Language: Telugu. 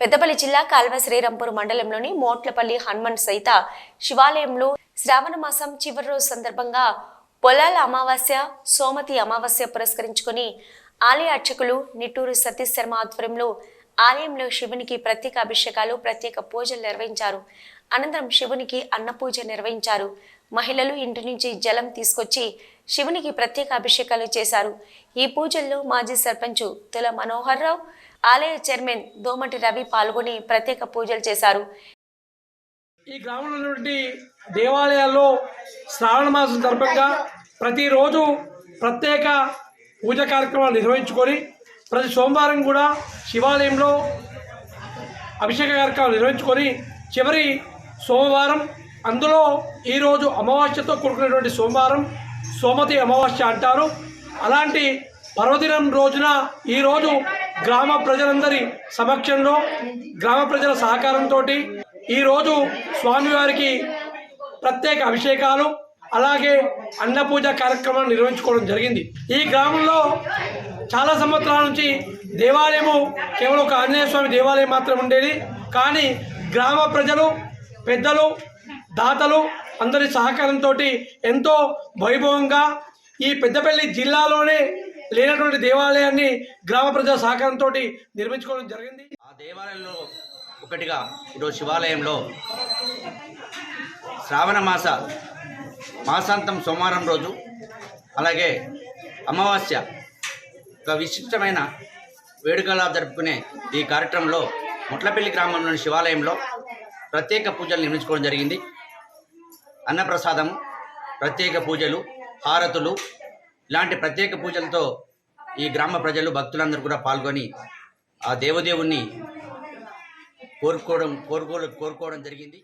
పెద్దపల్లి జిల్లా కాల్వ శ్రీరంపూర్ మండలంలోని మోట్లపల్లి హనుమన్ సైత శివాలయంలో శ్రావణ మాసం చివరి రోజు సందర్భంగా పొలాల అమావాస్య సోమతి అమావాస్య పురస్కరించుకొని ఆలయ అర్చకులు నిట్టూరు సతీష్ శర్మ ఆధ్వర్యంలో ఆలయంలో శివునికి ప్రత్యేక అభిషేకాలు ప్రత్యేక పూజలు నిర్వహించారు. అనంతరం శివునికి అన్నపూజ నిర్వహించారు. మహిళలు ఇంటి నుంచి జలం తీసుకొచ్చి శివునికి ప్రత్యేక అభిషేకాలు చేశారు. ఈ పూజల్లో మాజీ సర్పంచ్ తుల మనోహర్ రావు ఆలయ చైర్మన్ దోమటి రవి పాల్గొని ప్రత్యేక పూజలు చేశారు. ఈ గ్రామంలో దేవాలయాల్లో శ్రావణ మాసం సందర్భంగా ప్రతిరోజు ప్రత్యేక పూజ కార్యక్రమాలు నిర్వహించుకొని ప్రతి సోమవారం కూడా శివాలయంలో అభిషేక కార్యక్రమాలు నిర్వహించుకొని చివరి సోమవారం అందులో ఈరోజు అమావాస్యతో కూడుకున్నటువంటి సోమవారం సోమతి అమావాస్య అంటారు. అలాంటి పర్వదినం రోజున ఈరోజు గ్రామ ప్రజలందరి సమక్షంలో గ్రామ ప్రజల సహకారంతో ఈరోజు స్వామివారికి ప్రత్యేక అభిషేకాలు అలాగే అన్నపూజ కార్యక్రమాలు నిర్వహించుకోవడం జరిగింది. ఈ గ్రామంలో చాలా సంవత్సరాల నుంచి దేవాలయము కేవలం ఒక ఆంజనేయ స్వామి దేవాలయం మాత్రం ఉండేది. కానీ గ్రామ ప్రజలు పెద్దలు దాతలు అందరి సహకారంతో ఎంతో వైభవంగా ఈ పెద్దపల్లి జిల్లాలోనే లేనటువంటి దేవాలయాన్ని గ్రామ ప్రజల సహకారంతో నిర్మించుకోవడం జరిగింది. ఆ దేవాలయంలో ఒకటిగా ఈరోజు శివాలయంలో శ్రావణ మాస మాసాంతం సోమవారం రోజు అలాగే అమావాస్య ఒక విశిష్టమైన వేడుకలా జరుపుకునే ఈ కార్యక్రమంలో ముట్లపల్లి గ్రామంలోని శివాలయంలో ప్రత్యేక పూజలు నిర్మించుకోవడం జరిగింది. అన్నప్రసాదము ప్రత్యేక పూజలు హారతులు ఇలాంటి ప్రత్యేక పూజలతో ఈ గ్రామ ప్రజలు భక్తులందరూ కూడా పాల్గొని ఆ దేవదేవుణ్ణి కోరుకోవడం కోరుకో కోరుకోవడం జరిగింది.